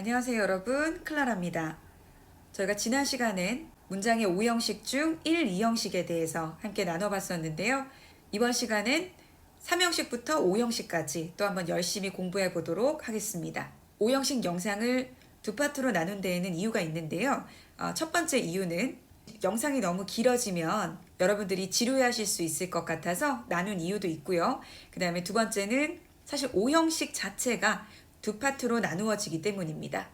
안녕하세요 여러분 클라라입니다. 저희가 지난 시간엔 문장의 5형식 중 1, 2형식에 대해서 함께 나눠봤었는데요. 이번 시간엔 3형식부터 5형식까지 또 한번 열심히 공부해 보도록 하겠습니다. 5형식 영상을 두 파트로 나눈 데에는 이유가 있는데요. 어, 첫 번째 이유는 영상이 너무 길어지면 여러분들이 지루해 하실 수 있을 것 같아서 나눈 이유도 있고요. 그 다음에 두 번째는 사실 5형식 자체가 두 파트로 나누어지기 때문입니다.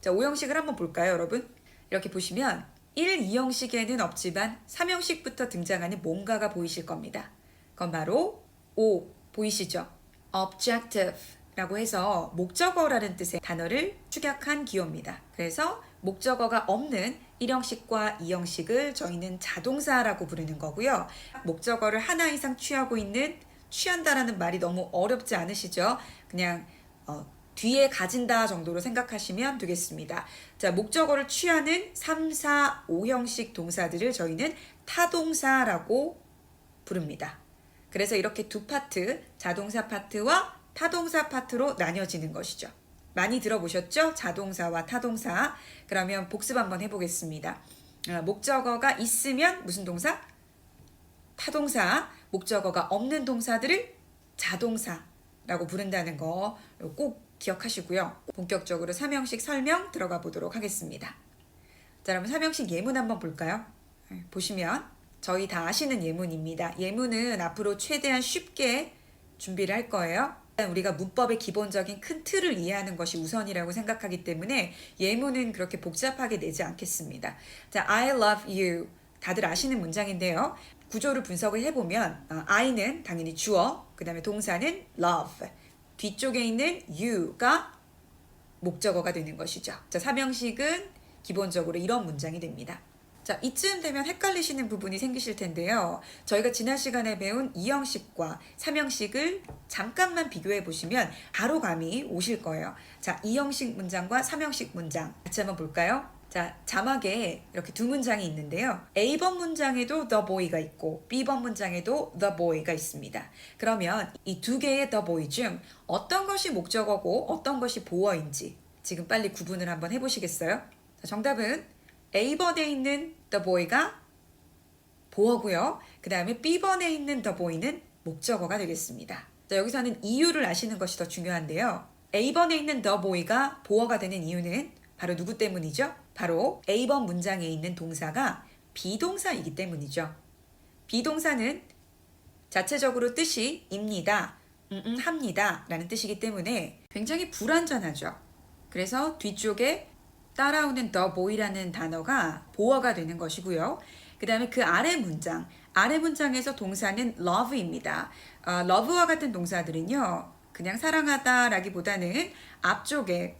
자, 5형식을 한번 볼까요, 여러분? 이렇게 보시면 1, 2형식에는 없지만 3형식부터 등장하는 뭔가가 보이실 겁니다. 그건 바로 O 보이시죠? objective 라고 해서 목적어라는 뜻의 단어를 축약한 기호입니다. 그래서 목적어가 없는 1형식과 2형식을 저희는 자동사라고 부르는 거고요. 목적어를 하나 이상 취하고 있는 취한다라는 말이 너무 어렵지 않으시죠? 그냥 어, 뒤에 가진다 정도로 생각하시면 되겠습니다. 자, 목적어를 취하는 3, 4, 5형식 동사들을 저희는 타동사라고 부릅니다. 그래서 이렇게 두 파트, 자동사 파트와 타동사 파트로 나뉘어지는 것이죠. 많이 들어보셨죠? 자동사와 타동사. 그러면 복습 한번 해보겠습니다. 아, 목적어가 있으면 무슨 동사? 타동사. 목적어가 없는 동사들을 자동사라고 부른다는 거 꼭 기억하시고요. 본격적으로 삼형식 설명 들어가 보도록 하겠습니다. 자, 그럼 삼형식 예문 한번 볼까요? 네, 보시면 저희 다 아시는 예문입니다. 예문은 앞으로 최대한 쉽게 준비를 할 거예요. 일단 우리가 문법의 기본적인 큰 틀을 이해하는 것이 우선이라고 생각하기 때문에 예문은 그렇게 복잡하게 내지 않겠습니다. 자, I love you. 다들 아시는 문장인데요. 구조를 분석을 해보면 어, I는 당연히 주어, 그 다음에 동사는 love. 뒤쪽에 있는 you가 목적어가 되는 것이죠. 자, 삼형식은 기본적으로 이런 문장이 됩니다. 자, 이쯤 되면 헷갈리시는 부분이 생기실 텐데요. 저희가 지난 시간에 배운 2형식과 3형식을 잠깐만 비교해 보시면 바로 감이 오실 거예요. 자, 2형식 문장과 3형식 문장 같이 한번 볼까요? 자, 자막에 이렇게 두 문장이 있는데요. A번 문장에도 the boy가 있고 B번 문장에도 the boy가 있습니다. 그러면 이 두 개의 the boy 중 어떤 것이 목적어고 어떤 것이 보어인지 지금 빨리 구분을 한번 해보시겠어요? 자, 정답은 A번에 있는 the boy가 보어고요. 그 다음에 B번에 있는 the boy는 목적어가 되겠습니다. 자, 여기서는 이유를 아시는 것이 더 중요한데요. A번에 있는 the boy가 보어가 되는 이유는 바로 누구 때문이죠? 바로 A번 문장에 있는 동사가 비동사이기 때문이죠. 비동사는 자체적으로 뜻이 입니다, 음, 음, 합니다 라는 뜻이기 때문에 굉장히 불완전하죠. 그래서 뒤쪽에 따라오는 the boy라는 단어가 보어가 되는 것이고요. 그 다음에 그 아래 문장, 아래 문장에서 동사는 love입니다. 어, love와 같은 동사들은요, 그냥 사랑하다 라기보다는 앞쪽에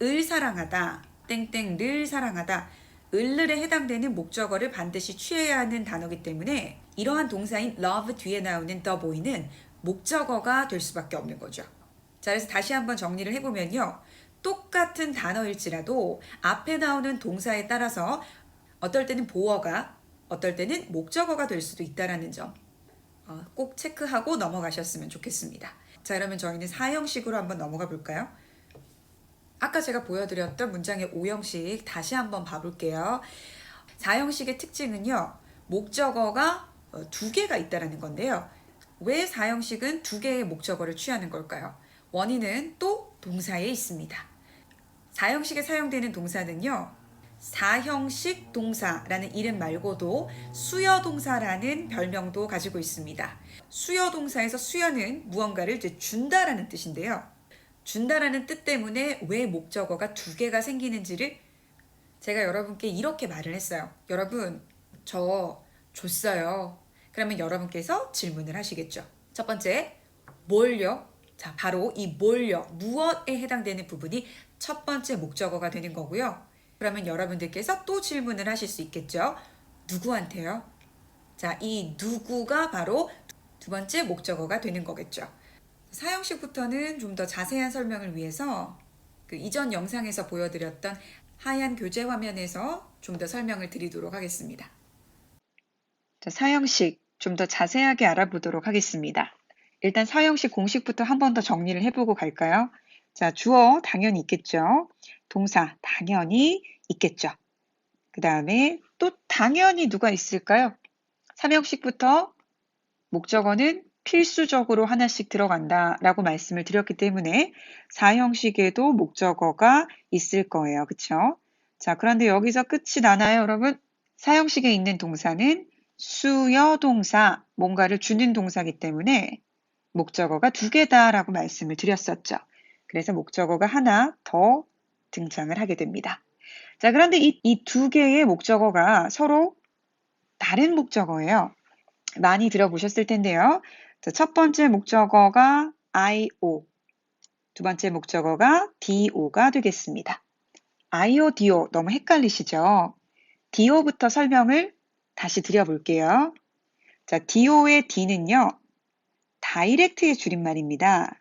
을 사랑하다, 땡땡를 사랑하다, 을을에 해당되는 목적어를 반드시 취해야 하는 단어이기 때문에 이러한 동사인 love 뒤에 나오는 the boy는 목적어가 될 수밖에 없는 거죠. 자, 그래서 다시 한번 정리를 해보면요. 똑같은 단어일지라도 앞에 나오는 동사에 따라서 어떨 때는 보어가 어떨 때는 목적어가 될 수도 있다라는 점. 어, 꼭 체크하고 넘어가셨으면 좋겠습니다. 자, 그러면 저희는 사형식으로 한번 넘어가 볼까요? 아까 제가 보여드렸던 문장의 5형식 다시 한번 봐볼게요. 4형식의 특징은요, 목적어가 어, 두 개가 있다라는 건데요. 왜 4형식은 두 개의 목적어를 취하는 걸까요? 원인은 또 동사에 있습니다. 4형식에 사용되는 동사는요, 사형식 동사라는 이름 말고도 수여 동사라는 별명도 가지고 있습니다. 수여 동사에서 수여는 무언가를 이제 준다라는 뜻인데요. 준다라는 뜻 때문에 왜 목적어가 두 개가 생기는지를 제가 여러분께 이렇게 말을 했어요. 여러분, 저 줬어요. 그러면 여러분께서 질문을 하시겠죠. 첫 번째, 뭘요? 자, 바로 이 뭘요? 무엇에 해당되는 부분이 첫 번째 목적어가 되는 거고요. 그러면 여러분들께서 또 질문을 하실 수 있겠죠. 누구한테요? 자, 이 누구가 바로 두 번째 목적어가 되는 거겠죠. 사형식부터는 좀 더 자세한 설명을 위해서 그 이전 영상에서 보여드렸던 하얀 교재 화면에서 좀 더 설명을 드리도록 하겠습니다. 자, 사형식 좀 더 자세하게 알아보도록 하겠습니다. 일단 사형식 공식부터 한 번 더 정리를 해보고 갈까요? 자, 주어 당연히 있겠죠. 동사 당연히 있겠죠. 그 다음에 또 당연히 누가 있을까요? 3형식부터 목적어는 필수적으로 하나씩 들어간다 라고 말씀을 드렸기 때문에 4형식에도 목적어가 있을 거예요. 그쵸? 자, 그런데 여기서 끝이 나나요, 여러분? 4형식에 있는 동사는 수여 동사, 뭔가를 주는 동사기 때문에 목적어가 두 개다라고 말씀을 드렸었죠. 그래서 목적어가 하나 더 등장을 하게 됩니다. 자, 그런데 이 두 개의 목적어가 서로 다른 목적어예요. 많이 들어보셨을 텐데요. 자, 첫 번째 목적어가 IO, 두 번째 목적어가 DO가 되겠습니다. IO, DO 너무 헷갈리시죠? DO부터 설명을 다시 드려볼게요. 자, DO의 D는요, 다이렉트의 줄임말입니다.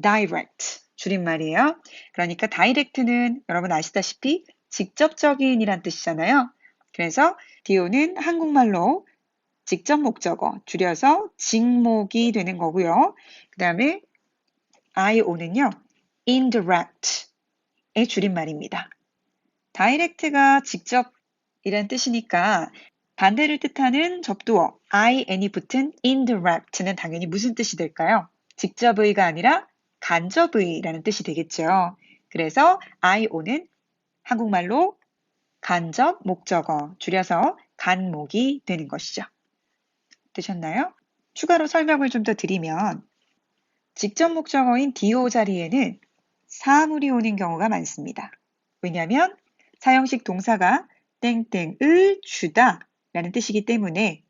direct 줄임말이에요. 그러니까 direct는 여러분 아시다시피 직접적인이란 뜻이잖아요. 그래서 DO는 한국말로 직접 목적어 줄여서 직목이 되는 거고요. 그 다음에 IO는요, indirect의 줄임말입니다. direct가 직접이란 뜻이니까 반대를 뜻하는 접두어 in이 붙은 indirect는 당연히 무슨 뜻이 될까요? 직접의가 아니라 간접의라는 뜻이 되겠죠. 그래서 IO는 한국말로 간접 목적어 줄여서 간목이 되는 것이죠. 되셨나요? 추가로 설명을 좀 더 드리면 직접 목적어인 DO 자리에는 사물이 오는 경우가 많습니다. 왜냐하면 사형식 동사가 땡땡을 주다 라는 뜻이기 때문에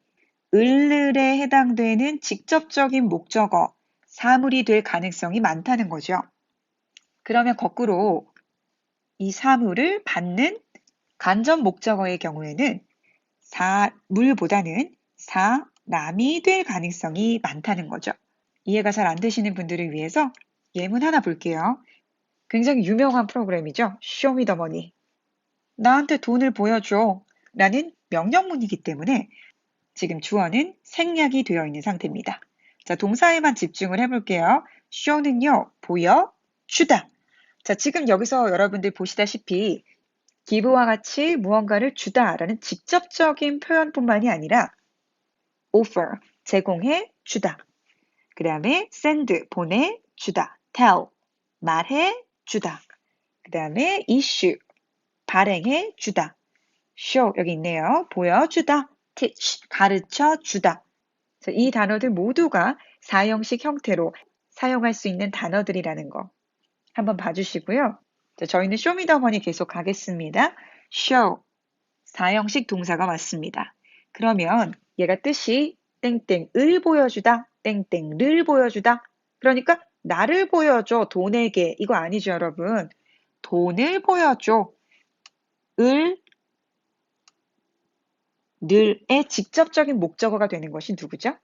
을을에 해당되는 직접적인 목적어, 사물이 될 가능성이 많다는 거죠. 그러면 거꾸로 이 사물을 받는 간접 목적어의 경우에는 사물보다는 사 람이 될 가능성이 많다는 거죠. 이해가 잘 안 되시는 분들을 위해서 예문 하나 볼게요. 굉장히 유명한 프로그램이죠. 쇼미더머니. 나한테 돈을 보여줘. 라는 명령문이기 때문에 지금 주어는 생략이 되어 있는 상태입니다. 자, 동사에만 집중을 해볼게요. show는요, 보여, 주다. 자, 지금 여기서 여러분들 보시다시피 기부와 같이 무언가를 주다라는 직접적인 표현뿐만이 아니라 offer, 제공해 주다. 그 다음에 send, 보내 주다. tell, 말해 주다. 그 다음에 issue, 발행해 주다. show 여기 있네요. 보여주다. teach 가르쳐 주다. 이 단어들 모두가 사형식 형태로 사용할 수 있는 단어들이라는 거 한번 봐주시고요. 저희는 쇼미더머니 계속 가겠습니다. show 사형식 동사가 맞습니다. 그러면 얘가 뜻이 땡땡을 보여주다, 땡땡를 보여주다. 그러니까 나를 보여줘, 돈에게. 이거 아니죠, 여러분. 돈을 보여줘. 을 늘의 직접적인 목적어가 되는 것이 누구죠?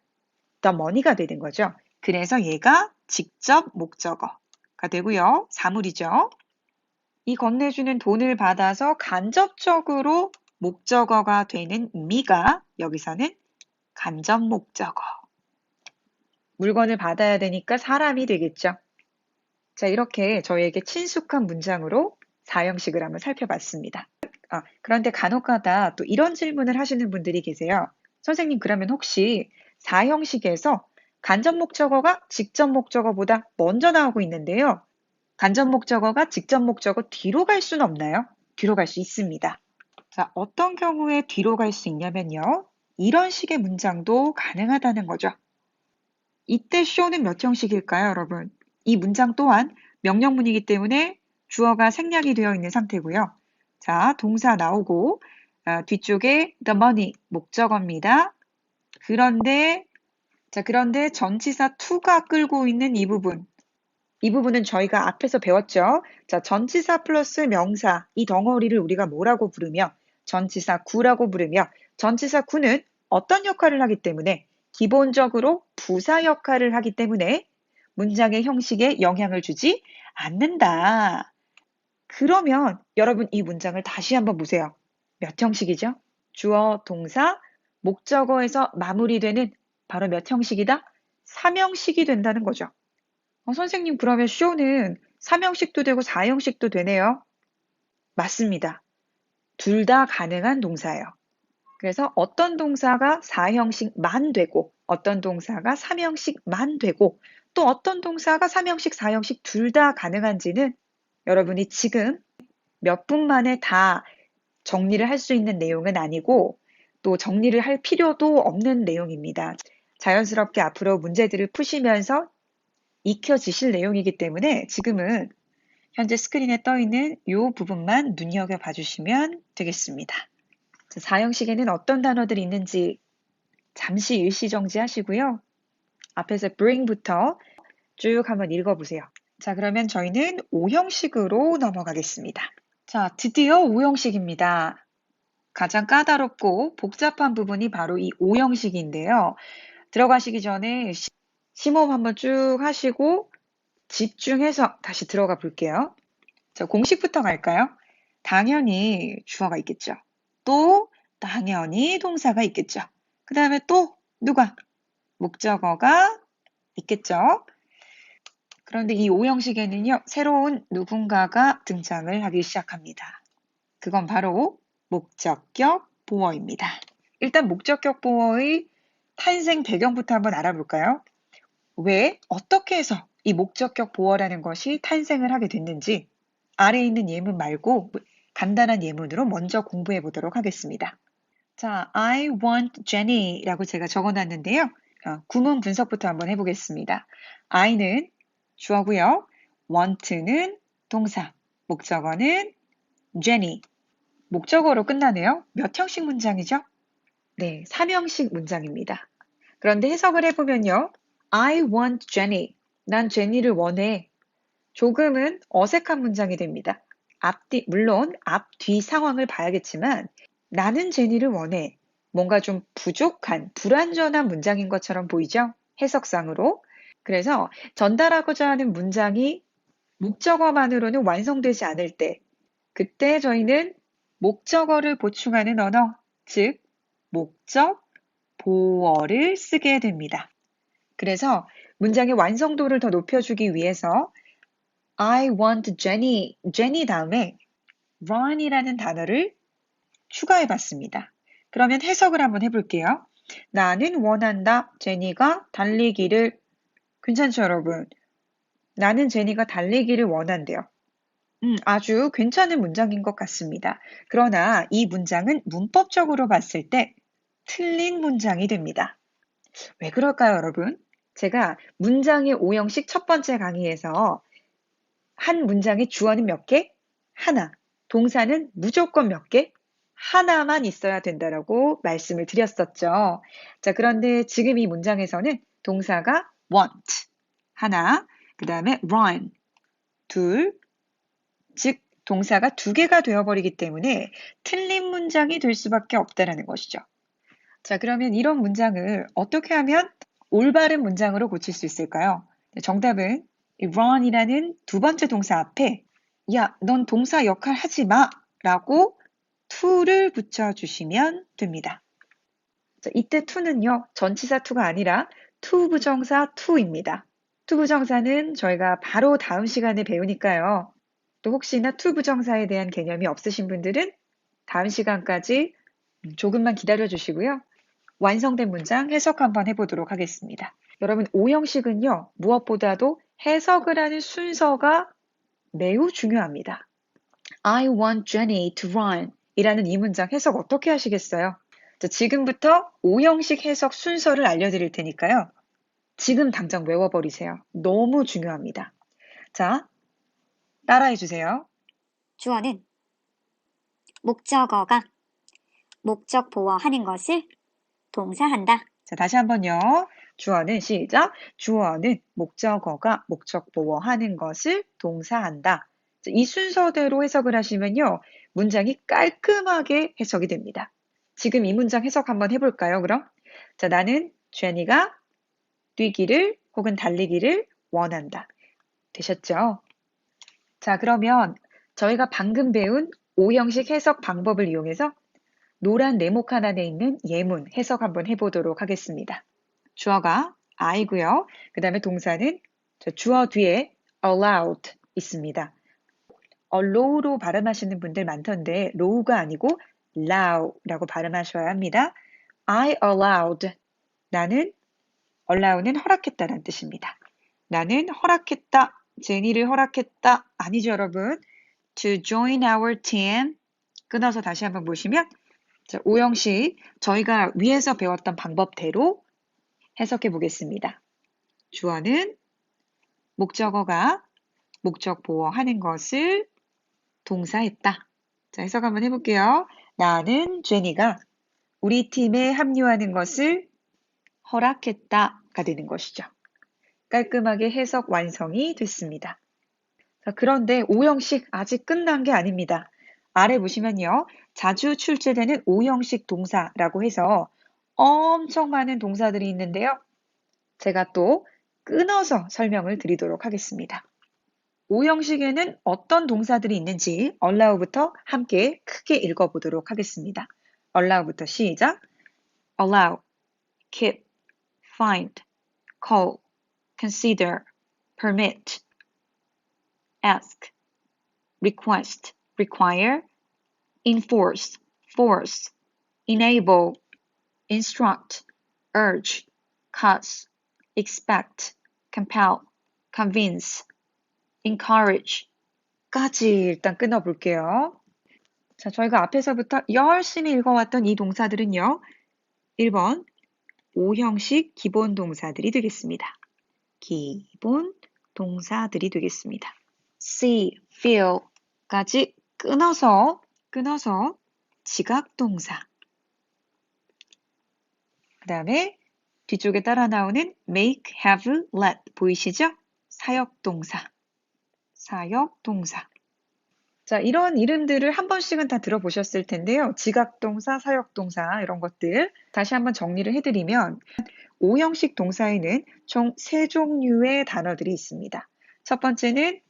the money가 되는 거죠. 그래서 얘가 직접 목적어가 되고요. 사물이죠. 이 건네주는 돈을 받아서 간접적으로 목적어가 되는 미가 여기서는 간접 목적어. 물건을 받아야 되니까 사람이 되겠죠. 자, 이렇게 저희에게 친숙한 문장으로 사형식을 한번 살펴봤습니다. 아, 그런데 간혹가다 또 이런 질문을 하시는 분들이 계세요. 선생님, 그러면 혹시 사형식에서 간접 목적어가 직접 목적어보다 먼저 나오고 있는데요. 간접 목적어가 직접 목적어 뒤로 갈 수는 없나요? 뒤로 갈 수 있습니다. 자, 어떤 경우에 뒤로 갈 수 있냐면요. 이런 식의 문장도 가능하다는 거죠. 이때 show는 몇 형식일까요, 여러분? 이 문장 또한 명령문이기 때문에 주어가 생략이 되어 있는 상태고요. 자, 동사 나오고 아, 뒤쪽에 the money 목적어입니다. 그런데 자, 그런데 전치사 to가 끌고 있는 이 부분. 이 부분은 저희가 앞에서 배웠죠. 자, 전치사 플러스 명사 이 덩어리를 우리가 뭐라고 부르며 전치사 구라고 부르며 전치사 구는 어떤 역할을 하기 때문에 기본적으로 부사 역할을 하기 때문에 문장의 형식에 영향을 주지 않는다. 그러면 여러분 이 문장을 다시 한번 보세요. 몇 형식이죠? 주어, 동사, 목적어에서 마무리되는 바로 몇 형식이다? 3형식이 된다는 거죠. 어, 선생님 그러면 show는 3형식도 되고 4형식도 되네요. 맞습니다. 둘 다 가능한 동사예요. 그래서 어떤 동사가 4형식만 되고 어떤 동사가 3형식만 되고 또 어떤 동사가 3형식, 4형식 둘 다 가능한지는 여러분이 지금 몇 분 만에 다 정리를 할 수 있는 내용은 아니고 또 정리를 할 필요도 없는 내용입니다. 자연스럽게 앞으로 문제들을 푸시면서 익혀지실 내용이기 때문에 지금은 현재 스크린에 떠 있는 이 부분만 눈여겨 봐 주시면 되겠습니다. 자, 4형식에는 어떤 단어들이 있는지 잠시 일시정지 하시고요. 앞에서 bring부터 쭉 한번 읽어보세요. 자, 그러면 저희는 5형식으로 넘어가겠습니다. 자, 드디어 5형식입니다. 가장 까다롭고 복잡한 부분이 바로 이 5형식인데요. 들어가시기 전에 시- 심호흡 한번 쭉 하시고 집중해서 다시 들어가 볼게요. 자, 공식부터 갈까요? 당연히 주어가 있겠죠. 또 당연히 동사가 있겠죠. 그 다음에 또 누가? 목적어가 있겠죠. 그런데 이 5형식에는요, 새로운 누군가가 등장을 하기 시작합니다. 그건 바로 목적격 보어입니다. 일단 목적격 보어의 탄생 배경부터 한번 알아볼까요? 왜, 어떻게 해서 이 목적격 보어라는 것이 탄생을 하게 됐는지 아래에 있는 예문 말고 간단한 예문으로 먼저 공부해 보도록 하겠습니다. 자, I want Jenny 라고 제가 적어 놨는데요. 어, 구문 분석부터 한번 해보겠습니다. I는 주어고요. want는 동사, 목적어는 Jenny. 목적어로 끝나네요. 몇 형식 문장이죠? 네, 3형식 문장입니다. 그런데 해석을 해보면요. I want Jenny. 난 제니를 원해. 조금은 어색한 문장이 됩니다. 앞뒤, 물론 앞뒤 상황을 봐야겠지만 나는 제니를 원해. 뭔가 좀 부족한, 불완전한 문장인 것처럼 보이죠? 해석상으로. 그래서 전달하고자 하는 문장이 목적어만으로는 완성되지 않을 때, 그때 저희는 목적어를 보충하는 언어, 즉, 목적 보어를 쓰게 됩니다. 그래서 문장의 완성도를 더 높여주기 위해서 I want Jenny, Jenny 다음에 run이라는 단어를 추가해 봤습니다. 그러면 해석을 한번 해볼게요. 나는 원한다. 제니가 달리기를 괜찮죠, 여러분? 나는 제니가 달리기를 원한대요. 음, 아주 괜찮은 문장인 것 같습니다. 그러나 이 문장은 문법적으로 봤을 때 틀린 문장이 됩니다. 왜 그럴까요, 여러분? 제가 문장의 오형식 첫 번째 강의에서 한 문장의 주어는 몇 개? 하나. 동사는 무조건 몇 개? 하나만 있어야 된다라고 말씀을 드렸었죠. 자, 그런데 지금 이 문장에서는 동사가 want, 하나, 그 다음에 run, 둘, 즉, 동사가 두 개가 되어버리기 때문에 틀린 문장이 될 수밖에 없다라는 것이죠. 자, 그러면 이런 문장을 어떻게 하면 올바른 문장으로 고칠 수 있을까요? 네, 정답은 이 run이라는 두 번째 동사 앞에 야, 넌 동사 역할 하지 마! 라고 to를 붙여주시면 됩니다. 자, 이때 to는요, 전치사 to가 아니라 to 부정사 to입니다. to 부정사는 저희가 바로 다음 시간에 배우니까요. 또 혹시나 to 부정사에 대한 개념이 없으신 분들은 다음 시간까지 조금만 기다려 주시고요. 완성된 문장 해석 한번 해보도록 하겠습니다. 여러분, 오형식은요, 무엇보다도 해석을 하는 순서가 매우 중요합니다. I want Jenny to run 이라는 이 문장 해석 어떻게 하시겠어요? 자, 지금부터 오형식 해석 순서를 알려드릴 테니까요. 지금 당장 외워버리세요. 너무 중요합니다. 자, 따라해 주세요. 주어는 목적어가 목적 보어하는 것을 동사한다. 자, 다시 한번요. 주어는 시작. 주어는 목적어가 목적 보어하는 것을 동사한다. 자, 이 순서대로 해석을 하시면요. 문장이 깔끔하게 해석이 됩니다. 지금 이 문장 해석 한번 해볼까요, 그럼? 자, 나는 제니가 뛰기를 혹은 달리기를 원한다. 되셨죠? 자, 그러면 저희가 방금 배운 오형식 해석 방법을 이용해서 노란 네모 칸 안에 있는 예문 해석 한번 해보도록 하겠습니다. 주어가 I고요. 그 다음에 동사는 저 주어 뒤에 allowed 있습니다. 어, low로 발음하시는 분들 많던데 low가 아니고 low라고 발음하셔야 합니다. I allowed. 나는 allow는 허락했다라는 뜻입니다. 나는 허락했다. 제니를 허락했다. 아니죠, 여러분. To join our team. 끊어서 다시 한번 보시면 자, 오형식 저희가 위에서 배웠던 방법대로 해석해 보겠습니다. 주어는 목적어가 목적 보어하는 것을 동사했다. 자, 해석 한번 해볼게요. 나는 제니가 우리 팀에 합류하는 것을 허락했다가 되는 것이죠. 깔끔하게 해석 완성이 됐습니다. 자, 그런데 오형식 아직 끝난 게 아닙니다. 아래 보시면요. 자주 출제되는 오형식 동사라고 해서 엄청 많은 동사들이 있는데요. 제가 또 끊어서 설명을 드리도록 하겠습니다. 오형식에는 어떤 동사들이 있는지 allow부터 함께 크게 읽어보도록 하겠습니다. allow부터 시작. allow, keep, find, call, consider, permit, ask, request, require, enforce, force, enable, instruct, urge, cause, expect, compel, convince, encourage 까지 일단 끊어볼게요. 자, 저희가 앞에서부터 열심히 읽어왔던 이 동사들은요. 1번 오형식 기본 동사들이 되겠습니다. 기본 동사들이 되겠습니다. see, feel까지 끊어서 끊어서 지각 동사. 그 다음에 뒤쪽에 따라 나오는 make, have, let 보이시죠? 사역 동사. 사역 동사. 자, 이런 이름들을 한 번씩은 다 들어보셨을 텐데요. 지각 동사, 사역 동사 이런 것들 다시 한번 정리를 해드리면 오형식 동사에는 총 세 종류의 단어들이 있습니다. 첫 번째는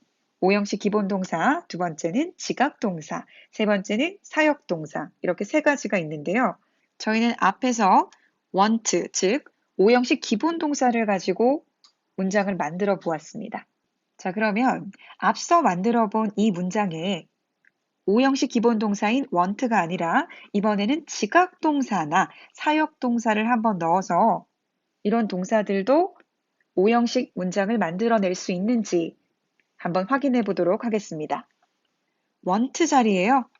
오형식 기본 동사, 두 번째는 지각 동사, 세 번째는 사역 동사 이렇게 세 가지가 있는데요. 저희는 앞에서 want, 즉 오형식 기본 동사를 가지고 문장을 만들어 보았습니다. 자, 그러면 앞서 만들어 본 이 문장에 오형식 기본 동사인 want가 아니라 이번에는 지각 동사나 사역 동사를 한번 넣어서 이런 동사들도 오형식 문장을 만들어낼 수 있는지 한번 확인해 보도록 하겠습니다. want 자리에요.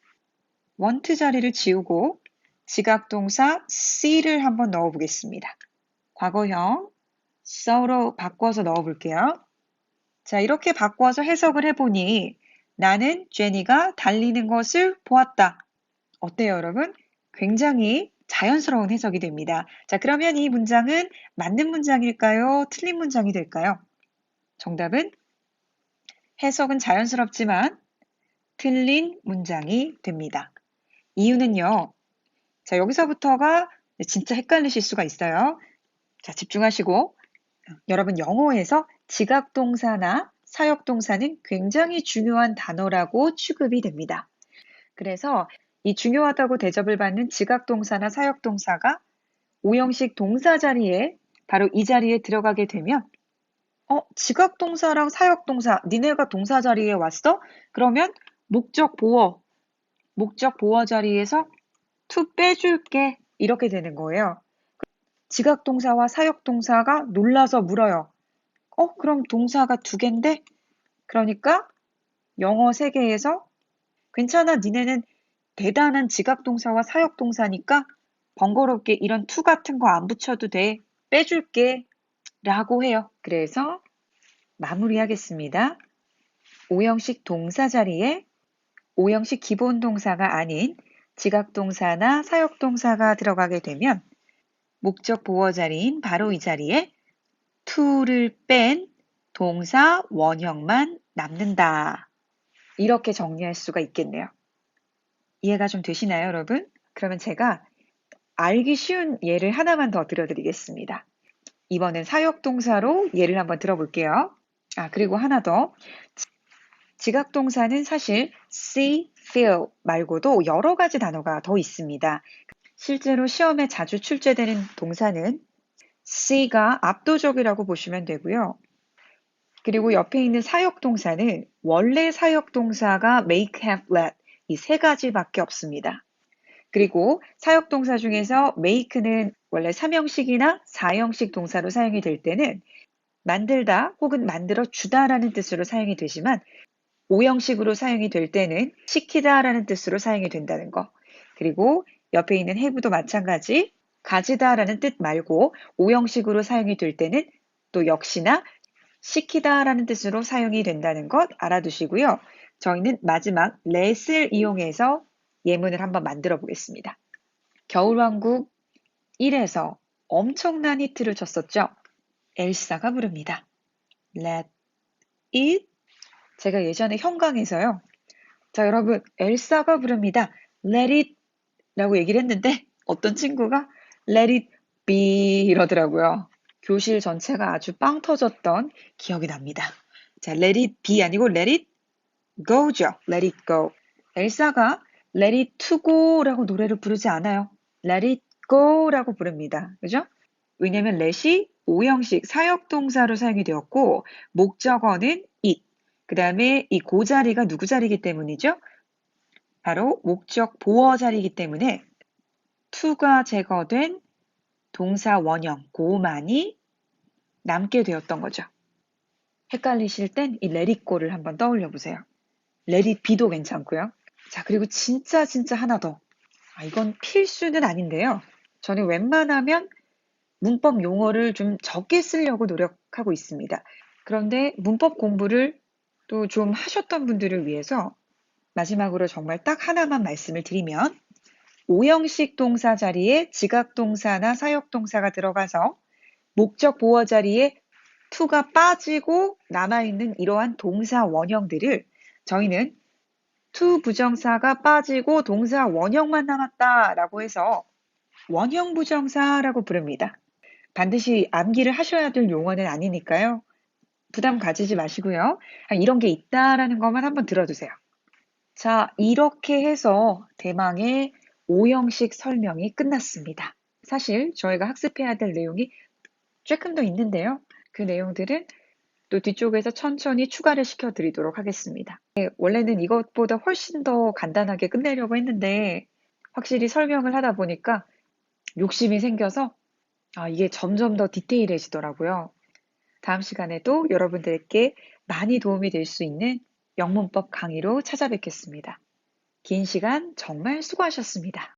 want 자리를 지우고 지각 동사 see를 한번 넣어 보겠습니다. 과거형 so로 바꿔서 넣어 볼게요. 자, 이렇게 바꿔서 해석을 해보니 나는 제니가 달리는 것을 보았다. 어때요, 여러분? 굉장히 자연스러운 해석이 됩니다. 자, 그러면 이 문장은 맞는 문장일까요? 틀린 문장이 될까요? 정답은 해석은 자연스럽지만 틀린 문장이 됩니다. 이유는요. 자, 여기서부터가 진짜 헷갈리실 수가 있어요. 자, 집중하시고 여러분 영어에서 지각동사나 사역동사는 굉장히 중요한 단어라고 취급이 됩니다. 그래서 이 중요하다고 대접을 받는 지각동사나 사역동사가 오형식 동사 자리에 바로 이 자리에 들어가게 되면 어, 지각 동사랑 사역 동사 니네가 동사 자리에 왔어? 그러면 목적 보어 목적 보어 자리에서 to 빼줄게 이렇게 되는 거예요. 지각 동사와 사역 동사가 놀라서 물어요. 어, 그럼 동사가 두 개인데? 그러니까 영어 세계에서 괜찮아, 니네는 대단한 지각 동사와 사역 동사니까 번거롭게 이런 to 같은 거 안 붙여도 돼. 빼줄게. 라고 해요. 그래서 마무리하겠습니다. 오형식 동사 자리에 오형식 기본 동사가 아닌 지각동사나 사역동사가 들어가게 되면 목적 보어 자리인 바로 이 자리에 to를 뺀 동사 원형만 남는다. 이렇게 정리할 수가 있겠네요. 이해가 좀 되시나요, 여러분? 그러면 제가 알기 쉬운 예를 하나만 더 들어드리겠습니다. 이번엔 사역동사로 예를 한번 들어볼게요. 아, 그리고 하나 더. 지각동사는 사실 see, feel 말고도 여러 가지 단어가 더 있습니다. 실제로 시험에 자주 출제되는 동사는 see가 압도적이라고 보시면 되고요. 그리고 옆에 있는 사역동사는 원래 사역동사가 make, have, let 이 세 가지밖에 없습니다. 그리고 사역동사 중에서 make는 원래 3형식이나 4형식 동사로 사용이 될 때는 만들다 혹은 만들어 주다라는 뜻으로 사용이 되지만 5형식으로 사용이 될 때는 시키다라는 뜻으로 사용이 된다는 거. 그리고 옆에 있는 have도 마찬가지 가지다라는 뜻 말고 5형식으로 사용이 될 때는 또 역시나 시키다라는 뜻으로 사용이 된다는 것 알아두시고요. 저희는 마지막 let을 이용해서 예문을 한번 만들어 보겠습니다. 겨울왕국 1에서 엄청난 히트를 쳤었죠. 엘사가 부릅니다. Let it 제가 예전에 현강에서요. 자, 여러분, 엘사가 부릅니다. Let it 라고 얘기를 했는데 어떤 친구가 Let it be 이러더라고요. 교실 전체가 아주 빵 터졌던 기억이 납니다. 자, Let it be 아니고 Let it go죠. Let it go. 엘사가 Let it to go라고 노래를 부르지 않아요. Let it go라고 부릅니다. 그죠? 왜냐면 let이 5형식 사역동사로 사용이 되었고 목적어는 it. 그 다음에 이 고 자리가 누구 자리이기 때문이죠? 바로 목적 보어 자리이기 때문에 to가 제거된 동사 원형 고만이 남게 되었던 거죠. 헷갈리실 땐이 go를 한번 떠올려 보세요. be도 괜찮고요. 자, 그리고 진짜 진짜 하나 더. 아, 이건 필수는 아닌데요. 저는 웬만하면 문법 용어를 좀 적게 쓰려고 노력하고 있습니다. 그런데 문법 공부를 또 좀 하셨던 분들을 위해서 마지막으로 정말 딱 하나만 말씀을 드리면 5형식 동사 자리에 지각 동사나 사역 동사가 들어가서 목적 보어 자리에 to가 빠지고 남아있는 이러한 동사 원형들을 저희는 to 부정사가 빠지고 동사 원형만 남았다라고 해서 원형 부정사라고 부릅니다. 반드시 암기를 하셔야 될 용어는 아니니까요. 부담 가지지 마시고요. 아, 이런 게 있다라는 것만 한번 들어두세요. 자, 이렇게 해서 대망의 5형식 설명이 끝났습니다. 사실 저희가 학습해야 될 내용이 조금 더 있는데요. 그 내용들은 또 뒤쪽에서 천천히 추가를 시켜드리도록 하겠습니다. 네, 원래는 이것보다 훨씬 더 간단하게 끝내려고 했는데 확실히 설명을 하다 보니까 욕심이 생겨서 아, 이게 점점 더 디테일해지더라고요. 다음 시간에도 여러분들께 많이 도움이 될 수 있는 영문법 강의로 찾아뵙겠습니다. 긴 시간 정말 수고하셨습니다.